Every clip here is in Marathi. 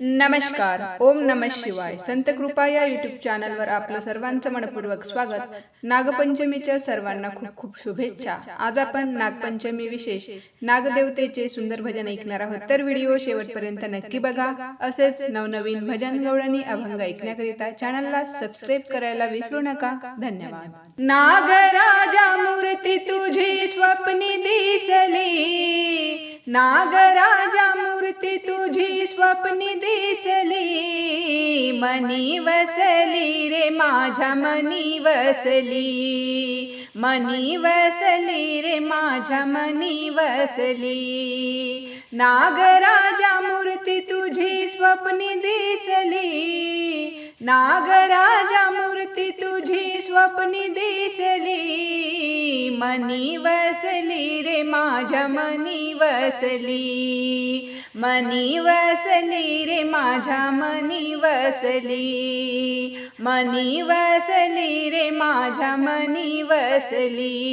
नमस्कार. ओम नम शिवाय. संत कृपा या युट्यूब चॅनलवर आपलं सर्वांचं मनपूर्वक स्वागत. नागपंचमीच्या सर्वांना खूप खूप शुभेच्छा. आज आपण नागपंचमी विशेष नागदेवतेचे सुंदर भजन ऐकणार आहोत. तर व्हिडिओ शेवटपर्यंत नक्की बघा. असेच नवनवीन भजन गवळणी अभंग ऐकण्याकरिता चॅनलला सबस्क्राईब करायला विसरू नका. धन्यवाद. नागराजा मूर्ती तुझी स्वप्नी दिसली. नागराजा मूर्ती तुझी स्वप्नी दिसली मनी वसली रे माझ्या मनी वसली. मनी वसली रे माझ्या मनी वसली. नागराजा मूर्ती तुझी स्वप्नी दिसली. नागराजा मूर्ती तुझी स्वप्नी दिसली. मनी वसली रे माझ्या मनी वसली. मनी वसली रे माझ्या मनी वसली. मनी वसली रे माझ्या मनी वसली.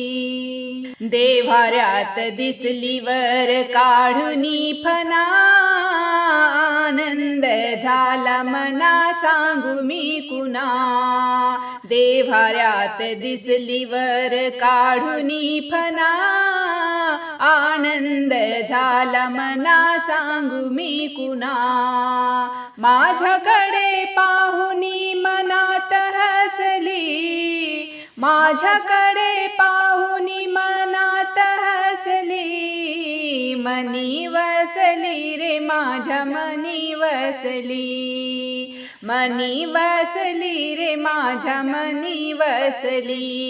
देवाऱ्यात दिसली वर काढुनी फना आनंद झाला मना सांगू मी कुणा. देव्हाऱ्यात दिसली वर काढूनी फना आनंद झाला मना सांगू मी कुणा. माझ्याकडे पाहुनी मनात हसली. माझ्याकडे पाहुनी मनात मनी वसली रे माझ्या मनी वसली. मनी वसली रे माझ्या मनी वसली.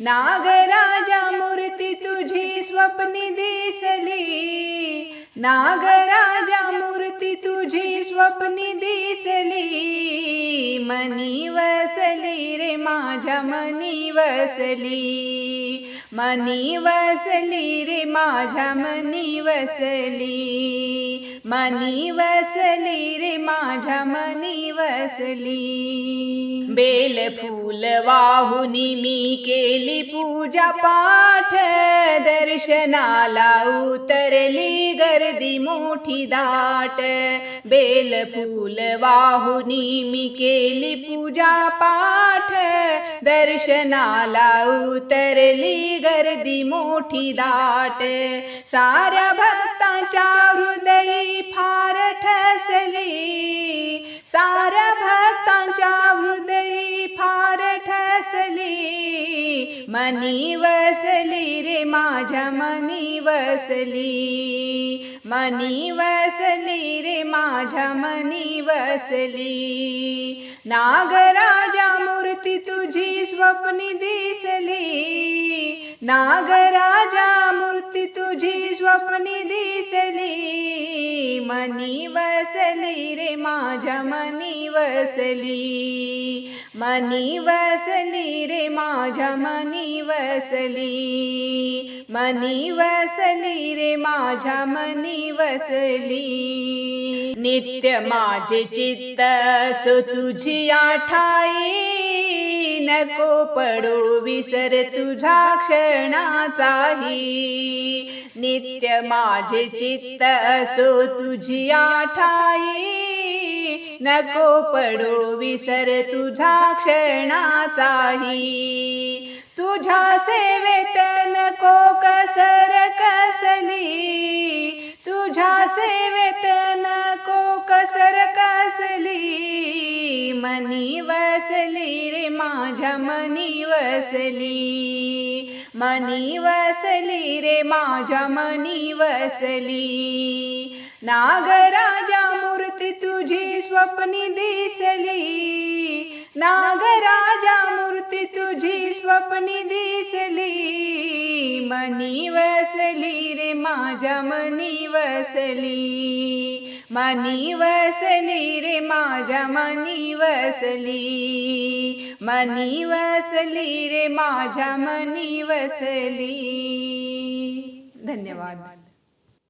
नागराजा मूर्ती तुझी स्वप्नी दिसली. नागराजा मूर्ती तुझी स्वप्नी दिसली. मनी वसली रे माझ्या मनी वसली. मनी वसली रे माझ्या मनी वसली. मनी वसली रे माझ्या मनी वसली. बेल फूल वाहुनी मी केली पूजा पाठ. दर्शनाला उतरली गर्दी मोठी दाट. बेल फूल वाहुनी मी केली पूजा पाठ. दर्शनाला उतरली गर्दी मोठी दाट. साऱ्या भक्तांच्या हृदयी फार ठसली. साऱ्या भक्तांच्या हृदयी फार ठसली. मनी वसली रे माझ्या मनी वसली. मनी वसली रे माझ्या मनी वसली. नागराजा मूर्ती नाग मनी वसली रे माझ्या मनी वसली. मनी वसली रे माझ्या मनी वसली. मनी वसली रे माझ्या मनी वसली. नित्य माझे चित्त सो तुझी आठाई. नको पडो विसर तुझा क्षणाचाही. नित्य माझे चित्त असो तुझी आठाई. नको पडो विसर तुझा क्षणाचाही. तुझ्या सेवेत नको कसर कसली. तुझ्या सेवेत नको कसर कसली. मनी वसली रे माझ्या मनी वसली. मनी वसली रे माझ्या मनी वसली. नागराजा मूर्ती तुझी स्वप्नी दिसली. नागराजा मूर्ती तुझी स्वप्नी दिसली. मनी वसली रे माझ्या मनी वसली. मनी वसली रे माझ्या मनी वसली. मनी वसली रे माझ्या मनी वसली. धन्यवाद.